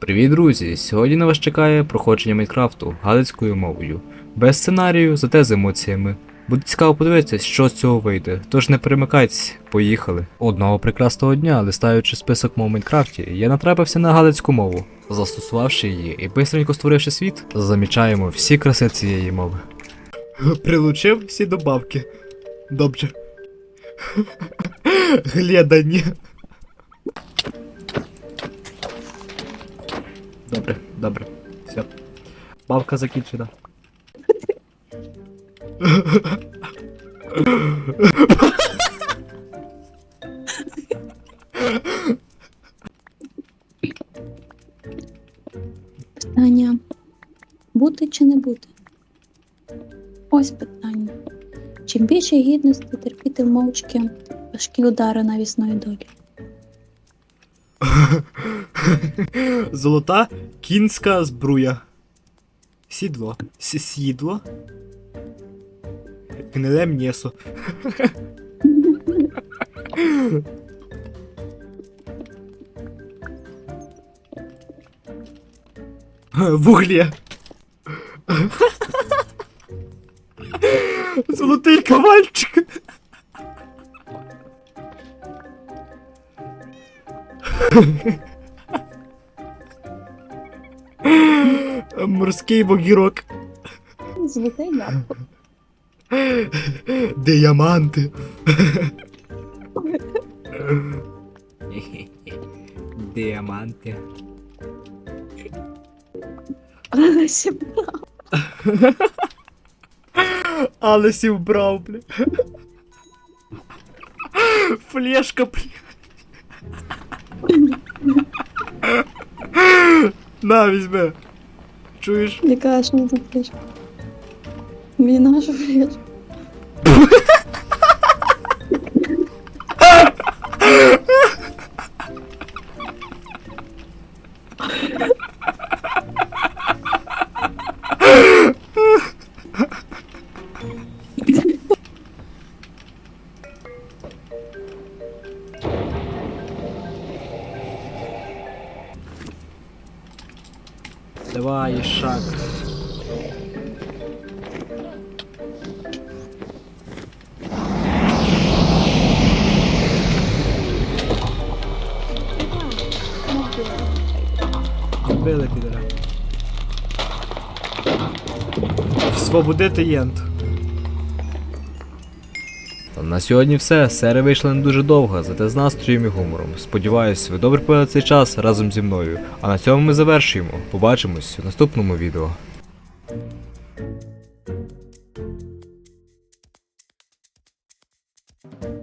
Привіт, друзі! Сьогодні на вас чекає проходження Майнкрафту галицькою мовою. Без сценарію, зате з емоціями. Буде цікаво подивитися, що з цього вийде. Тож не перемикайтесь, поїхали. Одного прекрасного дня, листаючи список мов в Майнкрафті, я натрапився на галицьку мову. Застосувавши її і бистренько створивши світ, замічаємо всі краси цієї мови. Прилучив всі добавки. Добре. Гледані. Добре, добре. Все. Бавка закінчена. Питання бути чи не бути? Ось питання. Чим більше гідності терпіти мовчки важкі удари навісної долі. Золота кінська збруя. Сідло. С- Сідло. Гниле м'єсо. Вуглє. Золотий ковальчик. Морський богірок. Золоте яблуко. Діаманти. Діаманти. Але ще брав. Але сів брав, бля. Флешка, бля. На, візьми. Чуєш? Яка ж не флешка? Мені нашу флешку. Давай, шаг. Били підора. Свободити єнт. На сьогодні все. Серія вийшла не дуже довго, зате з настроєм і гумором. Сподіваюсь, ви добре провели цей час разом зі мною. А на цьому ми завершуємо. Побачимось у наступному відео. Thank you.